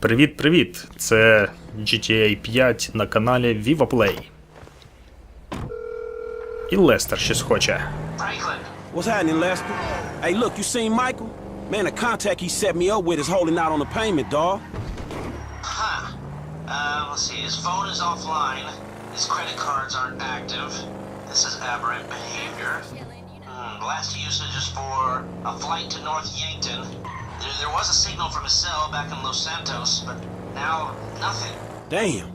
Привіт-привіт! Це GTA 5 на каналі Viva Play. І Лестер щось хоче. What's happening, Lester? Hey, look, you seen Michael? Man, the contact he set me up with is holding out on the payment, dawg. huh? Uh, let's see. His phone is offline. His credit cards aren't active. This is aberrant behavior. Hmm, last usage is for a flight to North Yankton. There, there was a signal from his cell back in Los Santos, but now nothing. Damn.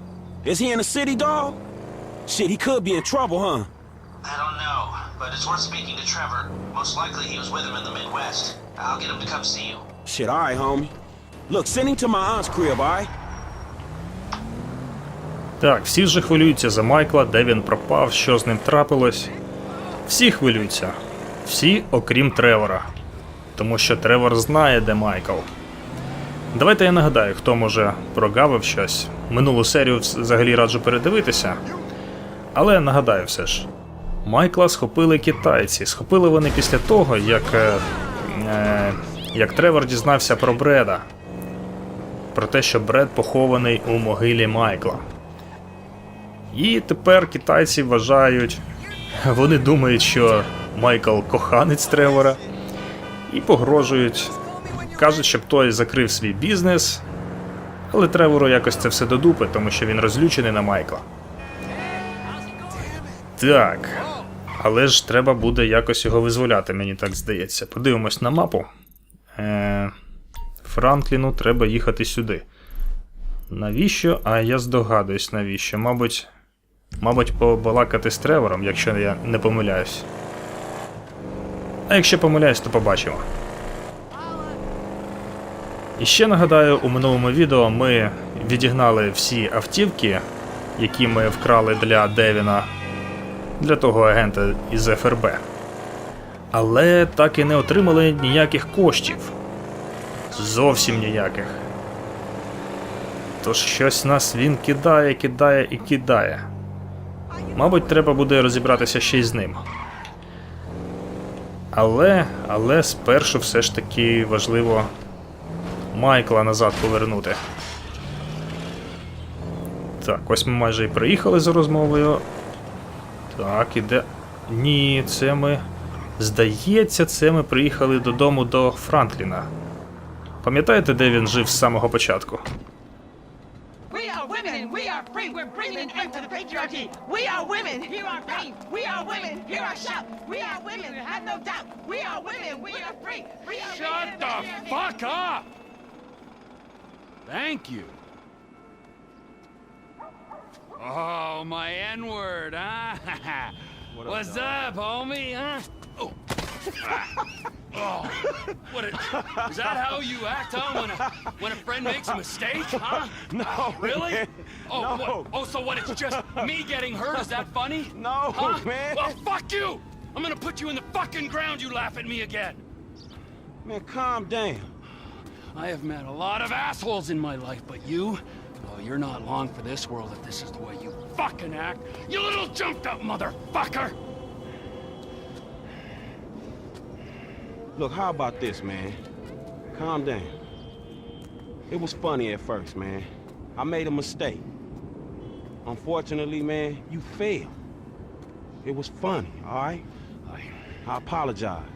Is he in the city, dawg? Shit, he could be in trouble, huh? I don't know, but it's worth speaking to Trevor. Most likely he was with him in the Midwest. I'll get him to come see you. Shit, all right, homie. Look, send him to my aunt's crib, all right? Так, всі вже хвилюються за Майкла, де він пропав, що з ним трапилось. Всі хвилюються. Всі, окрім Тревора. Тому що Тревор знає, де Майкл. Давайте я нагадаю, хто може прогавив щось. Минулу серію взагалі раджу передивитися. Але нагадаю все ж. Майкла схопили китайці. Схопили вони після того, як, е, е, як Тревор дізнався про Бреда. Про те, що Бред похований у могилі Майкла. І тепер китайці вважають, вони думають, що Майкл коханець Тревора, і погрожують. Кажуть, щоб той закрив свій бізнес, але Тревору якось це все до дупи, тому що він розлючений на Майкла. Так. Але ж треба буде якось його визволяти, мені так здається. Подивимось на мапу. Е, Франкліну треба їхати сюди. Навіщо? А я здогадуюсь, навіщо. Мабуть, мабуть, побалакати з Тревором, якщо я не помиляюсь. А якщо помиляюсь, то побачимо. І ще нагадаю, у минулому відео ми відігнали всі автівки, які ми вкрали для Девіна, для того агента із ФРБ. Але так і не отримали ніяких коштів. Зовсім ніяких. Тож щось нас він кидає, кидає і кидає. Мабуть, треба буде розібратися ще й з ним. Але, але спершу все ж таки важливо Майкла назад повернути. Так, ось ми майже і приїхали за розмовою. Так, іде. Ні, це ми. Здається, це ми приїхали додому до Франкліна. Пам'ятаєте, де він жив з самого початку? We are women. We are free. We're bringing an end to the patriarchy. We are women. Hear our pain. We are women. Hear our shout. We are women. Have no doubt. We are women. We are free. We are Shut women. the Hear me. fuck up! Thank you. Oh, my N word, huh? What's up, homie, huh? Oh. oh. What a, is that how you act, huh? When a, when a friend makes a mistake, huh? No, Really? man. Oh, No. what? oh, so what? It's just me getting hurt? Is that funny? No, huh? man. Well, fuck you! I'm gonna put you in the fucking ground. You laugh at me again. Man, calm down. I have met a lot of assholes in my life, but you, oh, you're not long for this world if this is the way you fucking act. You little jumped up motherfucker! Look, how about this, man? Calm down. It was funny at first, man. I made a mistake. Unfortunately, man, you failed. It was funny, all right? I, apologize.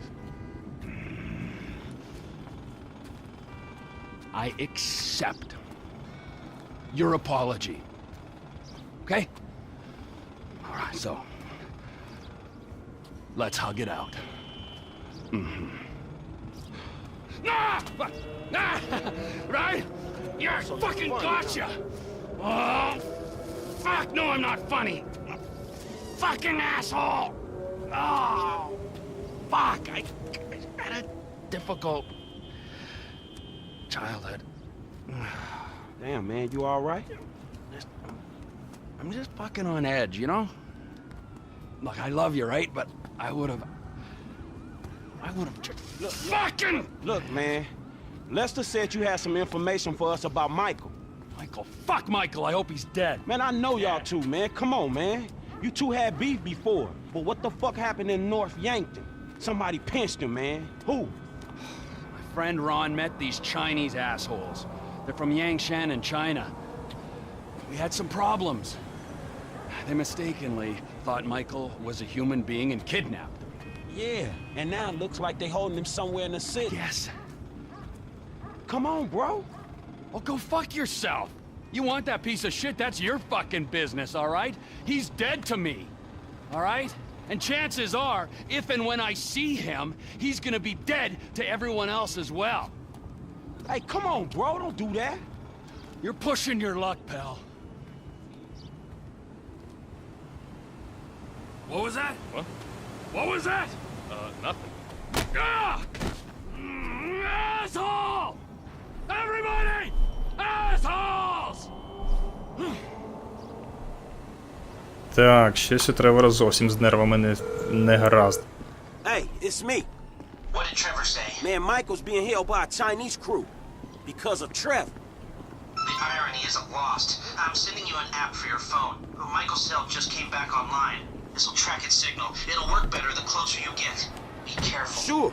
I accept your apology. Okay? All right, so let's hug it out. Mm-hmm. Ah! Ah! Right? Yeah, I fucking funny, gotcha. Oh, fuck! No, I'm not funny. Fucking asshole. Oh, fuck! I, I had a difficult childhood. Damn, man, you all right? Just, I'm just fucking on edge, you know? Look, I love you, right? But I would have. I would have just. fucking! Look, man, Lester said you had some information for us about Michael. Michael, fuck Michael, I hope he's dead. Man, I know y'all two, man. Come on, man. You two had beef before. But what the fuck happened in North Yankton? Somebody pinched him, man. Who? My friend Ron met these Chinese assholes. They're from Yangshan in China. We had some problems. They mistakenly thought Michael was a human being and kidnapped. Yeah, and now it looks like they holding him somewhere in the city. Yes. Come on, bro. Well, go fuck yourself. You want that piece of shit? That's your fucking business, all right? He's dead to me, all right? And chances are, if and when I see him, he's gonna be dead to everyone else as well. Hey, come on, bro. Don't do that. You're pushing your luck, pal. What was that? What? What was that? Uh, nothing. Ah! Mm, Asshole! Everybody! Assholes! Так, щось у Тревора зовсім з нервами не, не гаразд. Hey, it's me. What did Trevor say? Man, Michael's being held by a Chinese crew. Because of Trevor. The irony isn't lost. I'm sending you an app for your phone. Michael's cell just came back online. This will track its signal. It'll work better the closer you get. Be careful. Sure.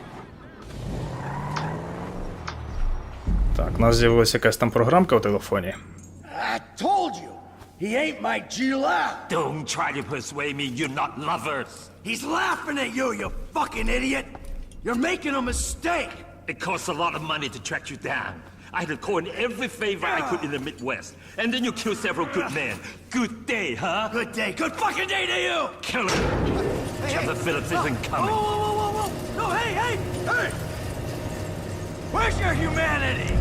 Так, у нас з'явилася якась там програмка в телефоні. I told you, he ain't my Gila. Don't try to persuade me you're not lovers. He's laughing at you, you fucking idiot. You're making a mistake. It costs a lot of money to track you down. I had to call in every favor I could in the Midwest. And then you killed several good men. Good day, huh? Good day, good fucking day to you. Kill him. Trevor Phillips isn't Whoa, coming. whoa, whoa, whoa, whoa. No, hey, hey, hey. Where's your humanity?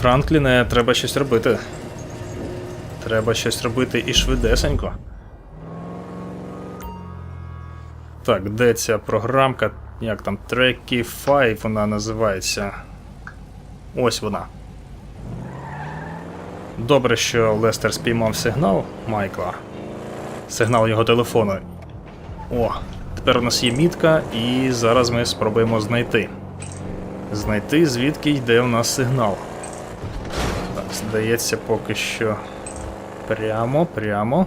Франкліне, треба щось робити. Треба щось робити і швидесенько. Так, де ця програмка? Як там? 5 вона називається. Ось вона. Добре, що Лестер спіймав сигнал Майкла. Сигнал його телефону. О, тепер у нас є мітка, і зараз ми спробуємо знайти. Знайти, звідки йде у нас сигнал. Так, здається, поки що прямо, прямо.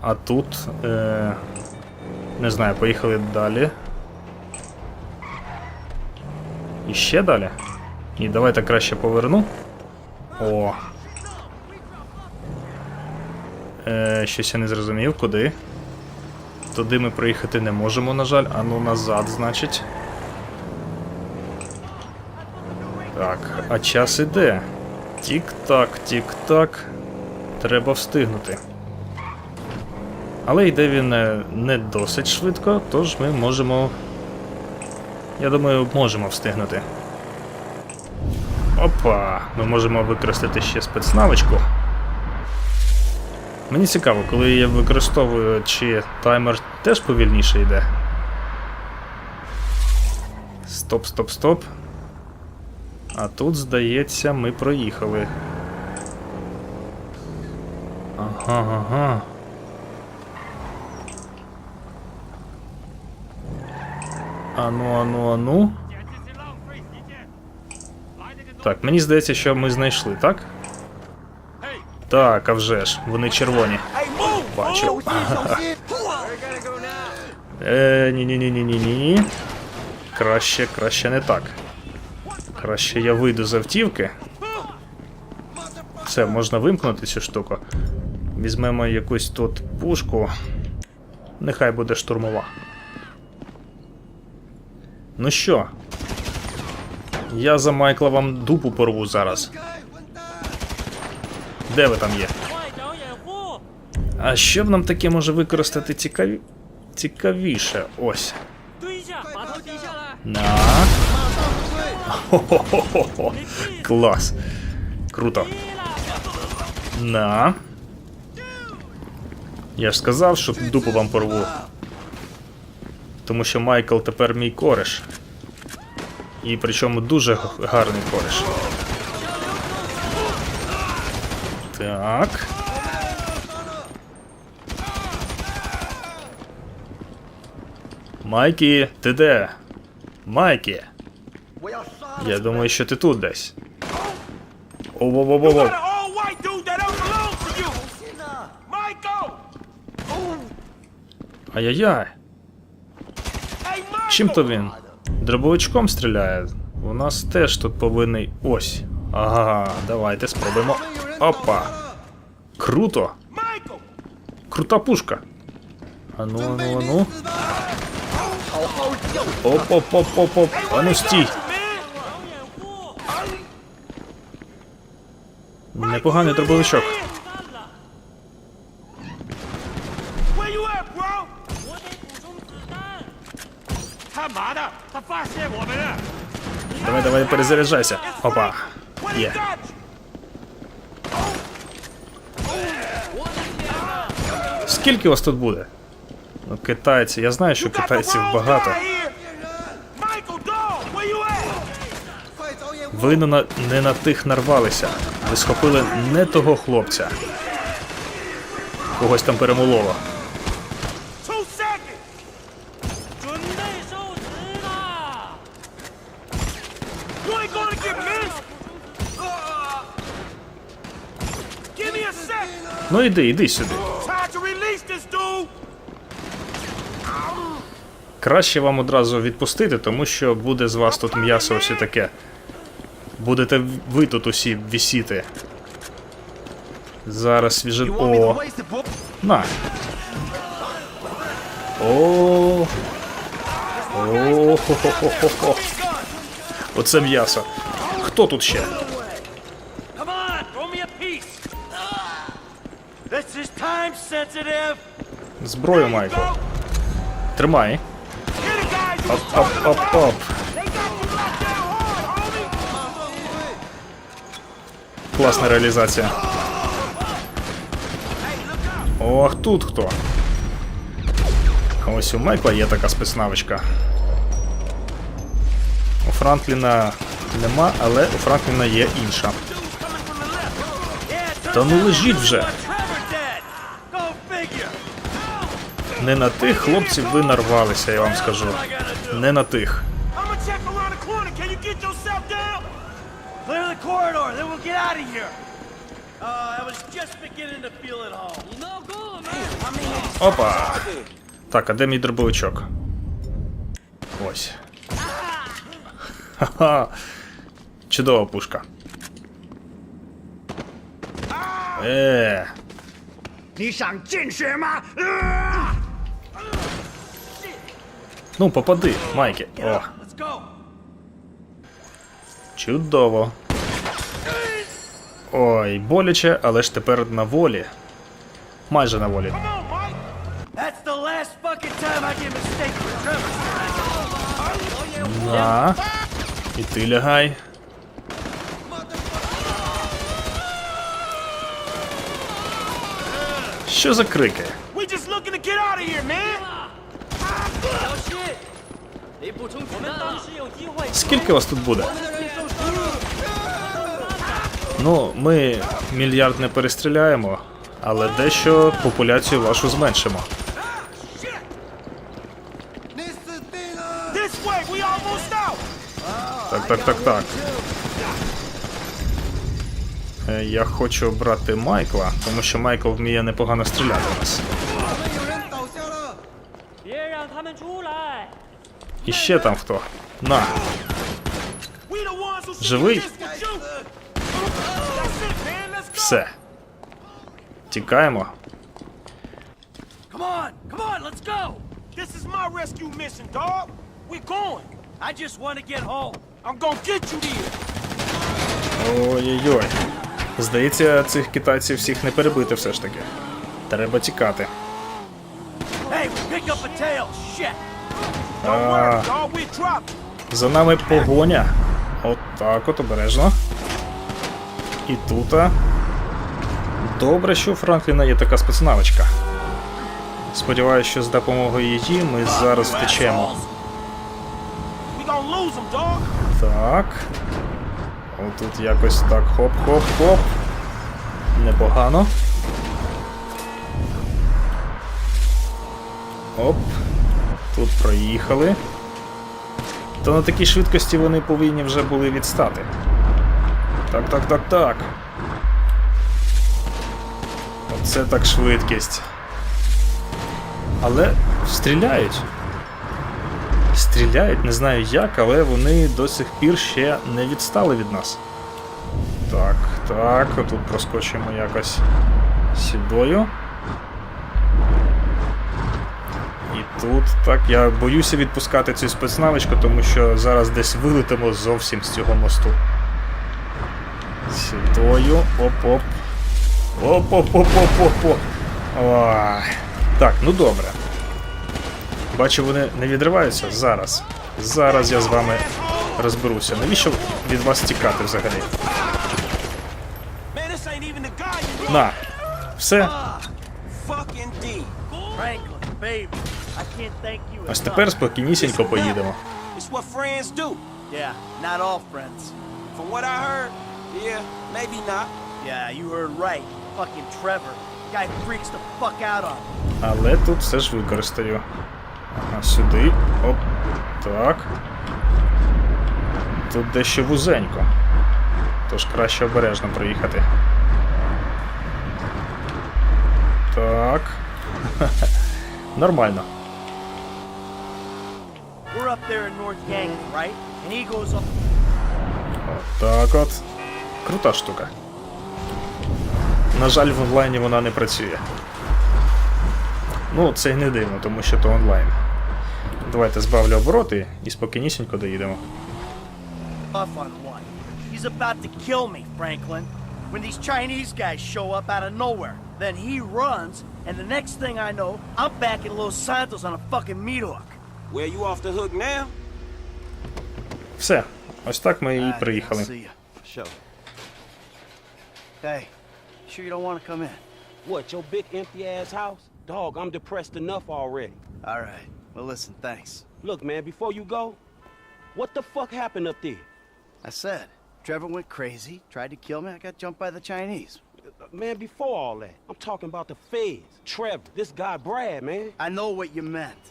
А тут. Е... Не знаю, поїхали далі. І ще далі. І давайте краще поверну. О. Е, щось я не зрозумів, куди. Туди ми проїхати не можемо, на жаль. А ну назад, значить. Так, а час іде. Тік-так, тік-так. Треба встигнути. Але йде він е, не досить швидко, тож ми можемо. Я думаю, можемо встигнути. Опа! Ми можемо використати ще спецнавичку. Мені цікаво, коли я використовую, чи таймер теж повільніше йде. Стоп, стоп, стоп. А тут, здається, ми проїхали. Ага, ага. Ану, ану, ану. Так, мені здається, що ми знайшли, так? Так, а вже ж, вони червоні. Бачу. Е, ні ні ні ні ні ні Краще, краще не так. Краще я вийду з автівки. Все, можна вимкнути цю штуку. Візьмемо якусь тут пушку. Нехай буде штурмова. Ну що? Я за Майкла вам дупу порву зараз. Де ви там є? А що б нам таке може використати цікаві... цікавіше? Ось. На. Хо-хо-хо-хо. Клас. Круто. На. Я ж сказав, що дупу вам порву. Тому що Майкл тепер мій кореш. І причому дуже гарний кореш. Так. Майкі, ти де? Майкі. Я думаю, що ти тут десь. Оу-воу-воу-воу. Ай-яй-яй. Чим то він? Дробовичком стріляє. У нас теж тут повинний. Ось. Ага, давайте спробуємо. Опа! Круто! Крута пушка. Ану, ану, ану. Оп, оп, оп, оп, оп. Ану стій. Непоганий дробовичок. Давай, давай, перезаряджайся. Опа. Є. Скільки вас тут буде? Ну, китайці, я знаю, що китайців багато. Ви не на, не на тих нарвалися. Ви схопили не того хлопця. Когось там перемололо. Ну іди, іди сюди. Краще вам одразу відпустити, тому що буде з вас тут м'ясо ось таке. Будете ви тут усі вісіти. Зараз свіже. О. На. О. О. Оце м'ясо. Хто тут ще? Locked down hard, homie. Класна реалізація. Ох, тут хто. Ось у Майкла є така спецнавичка. У Франкліна нема, але у Франкліна є інша. Та ну лежіть вже. Не на тих хлопців ви нарвалися, я вам скажу. Не на тих. I'ma check around the corner. Can you get yourself down? Clear the corridor, then we'll get out of here. Uh, I was just beginning to feel at home. You know, good, man. Опа. Так, а де мій дробовичок? Ось. Ха-ха. Чудова пушка. Е. 你想见血吗？ Ну, попади, Майкі. О, чудово. Ой, боляче, але ж тепер на волі. Майже на волі. На. І ти лягай. Що за крики? Скільки вас тут буде? Ну, ми мільярд не перестріляємо, але дещо популяцію вашу зменшимо. Так, так, так, так. Е, Я хочу брати Майкла, тому що Майкл вміє непогано стріляти в нас. І ще там хто? На. Живий? Все. Тікаємо. Ой-ой-ой. Здається, цих китайців всіх не перебити все ж таки. Треба тікати. Hey, we picked up a tail. Shit. За нами погоня. От так от обережно. І тут. Добре, що у Франкліна є така спецнавочка. Сподіваюсь, що з допомогою її ми зараз втечемо. Так. Отут якось так хоп-хоп-хоп. Непогано. Оп. Тут проїхали. Та на такій швидкості вони повинні вже були відстати. Так, так, так, так. Оце так швидкість. Але стріляють. Стріляють. не знаю як, але вони до сих пір ще не відстали від нас. Так, так, отут проскочимо якось сюдою. Тут так, я боюся відпускати цю спецнавичку, тому що зараз десь вилетимо зовсім з цього мосту. Сюдою. Оп-оп. Оп-оп-оп-оп-оп. Так, ну добре. Бачу, вони не відриваються. Зараз. Зараз я з вами розберуся. Навіщо від вас тікати взагалі? На. Все. Ось тепер спокійнісінько поїдемо. It's what friends do. Yeah, not all friends. From what I heard, yeah, maybe not. Yeah, you heard right. Fucking Trevor. Guy freaks the fuck out on me. Але тут все ж використаю. Ага, сюди. Оп. Так. Тут дещо вузенько. Тож краще обережно проїхати. Так. Нормально. We're up there in North Yankton, right? And he goes up. Вот Так от. Крута штука. На жаль, в онлайні вона не працює. Ну, це й не дивно, тому що то онлайн. Давайте збавлю обороти і спокійнісінько доїдемо. off on one. He's about to kill me, Franklin. When these Chinese guys show up out of nowhere, then he runs, and the next thing I know, I'm back in Los Santos on a fucking meat hook. Where you off the hook now? Все. Ось так ми і Alright, приїхали. I'll see you. Sure. Hey, sure you don't want to come in? What, your big empty ass house? Dog, I'm depressed enough already. All right. Well, listen, thanks. Look, man, before you go, what the fuck happened up there? I said, Trevor went crazy, tried to kill me. I got jumped by the Chinese. Man, before all that, I'm talking about the feds. Trevor, this guy Brad, man. I know what you meant.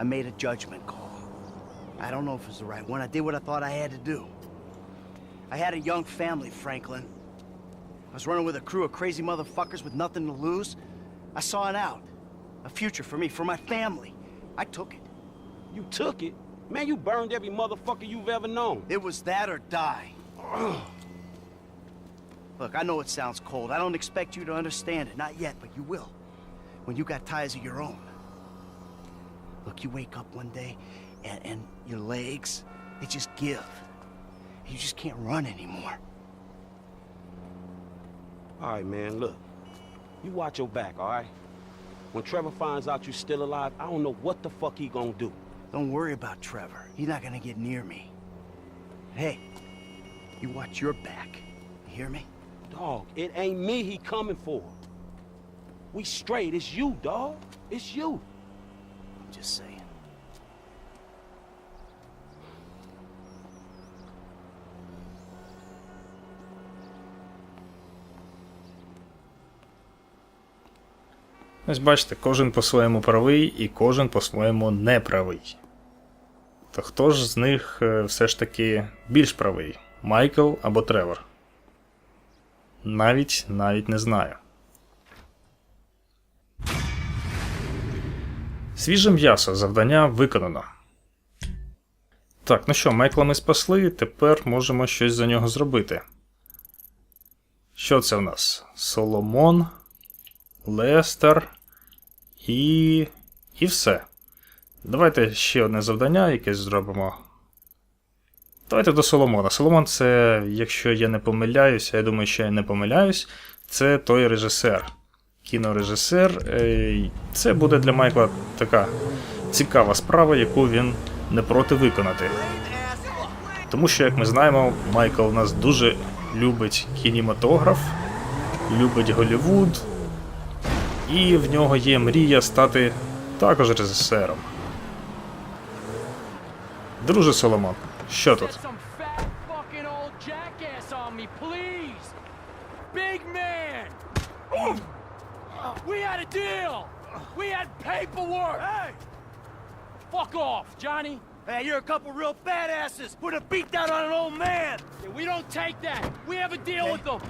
I made a judgment call. I don't know if it was the right one. I did what I thought I had to do. I had a young family, Franklin. I was running with a crew of crazy motherfuckers with nothing to lose. I saw an out, a future for me, for my family. I took it. You took it? Man, you burned every motherfucker you've ever known. It was that or die. Look, I know it sounds cold. I don't expect you to understand it. Not yet, but you will. When you got ties of your own. Look, you wake up one day and, and your legs, they just give. You just can't run anymore. All right, man, look. You watch your back, all right? When Trevor finds out you're still alive, I don't know what the fuck he gonna do. Don't worry about Trevor. He's not gonna get near me. Hey, you watch your back. You hear me? Dog, it ain't me he coming for. We straight. It's you, dog. It's you. Just saying. Ось бачите, кожен по-своєму правий і кожен по-своєму неправий. То хто ж з них е, все ж таки більш правий? Майкл або Тревор? Навіть навіть не знаю. Свіже м'ясо. Завдання виконано. Так, ну що, Майкла ми спасли, тепер можемо щось за нього зробити. Що це в нас? Соломон, Лестер і. і все. Давайте ще одне завдання якесь зробимо. Давайте до Соломона. Соломон це, якщо я не помиляюся, я думаю, що я не помиляюсь, це той режисер. Кінорежисер. Е, Це буде для Майкла така цікава справа, яку він не проти виконати. Тому що, як ми знаємо, Майкл у нас дуже любить кінематограф, любить Голлівуд, і в нього є мрія стати також режисером. Друже Соломон, що тут? had a deal. We had paperwork. Hey! Fuck off, Johnny. Hey, you're a couple real badasses put a beat down on an old man! Yeah, we don't take that. We have a deal with them.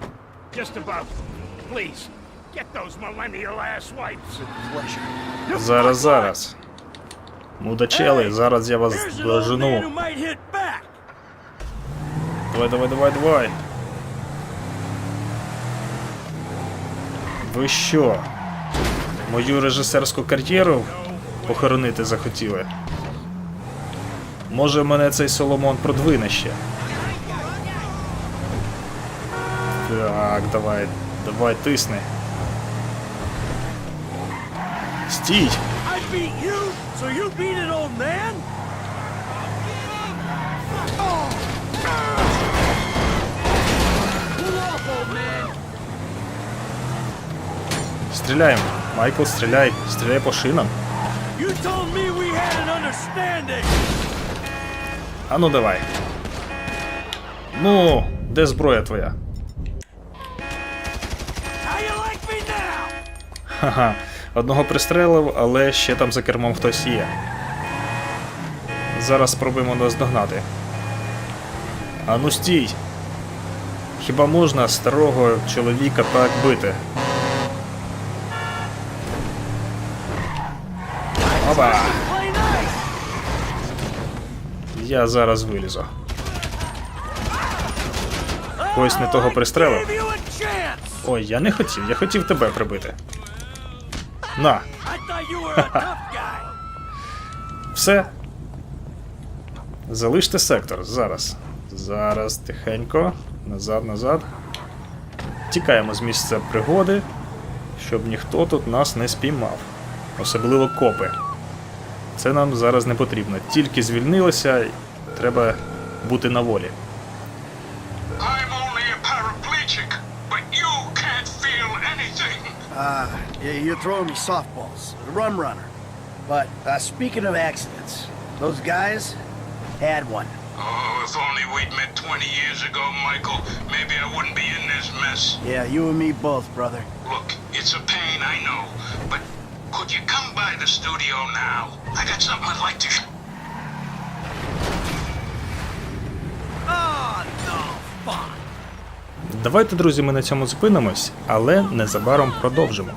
Just about. Please. Get those millennial ass wipes. Pleasure. Зараз, зараз. Мудачели, зараз я вас Here's an old man who дожену. might hit back. Давай, давай, давай, давай. Ви що? Мою режисерську кар'єру похоронити захотіли? Може мене цей Соломон продвине ще? Так, давай, давай, тисни. Стій! Стріляємо. Майкл, стріляй, стріляй по шинам. А ну давай. Ну, де зброя твоя? Ха-ха. Одного пристрелив, але ще там за кермом хтось є. Зараз спробуємо наздогнати. А ну стій! Хіба можна старого чоловіка так бити? Я зараз вилізу. Ось не того пристрелив. Ой, я не хотів, я хотів тебе прибити. На, все. Залиште сектор зараз. Зараз тихенько. Назад, назад. Тікаємо з місця пригоди, щоб ніхто тут нас не спіймав. Особливо копи. Це нам зараз не потрібно. Тільки звільнилися, треба бути на волі. I'm only a paraplegic, but you can't feel anything. Ah, yeah, you're throwing me softballs. The rum runner. But uh, speaking of accidents, those guys had one. Oh, if only we'd met 20 years ago, Michael, maybe I wouldn't be in this mess. Yeah, you and me both, brother. Look, it's a pain, I know, but could you come by the studio now? I got something I'd like to. Oh. Давайте, друзі, ми на цьому зупинимось, але незабаром продовжимо.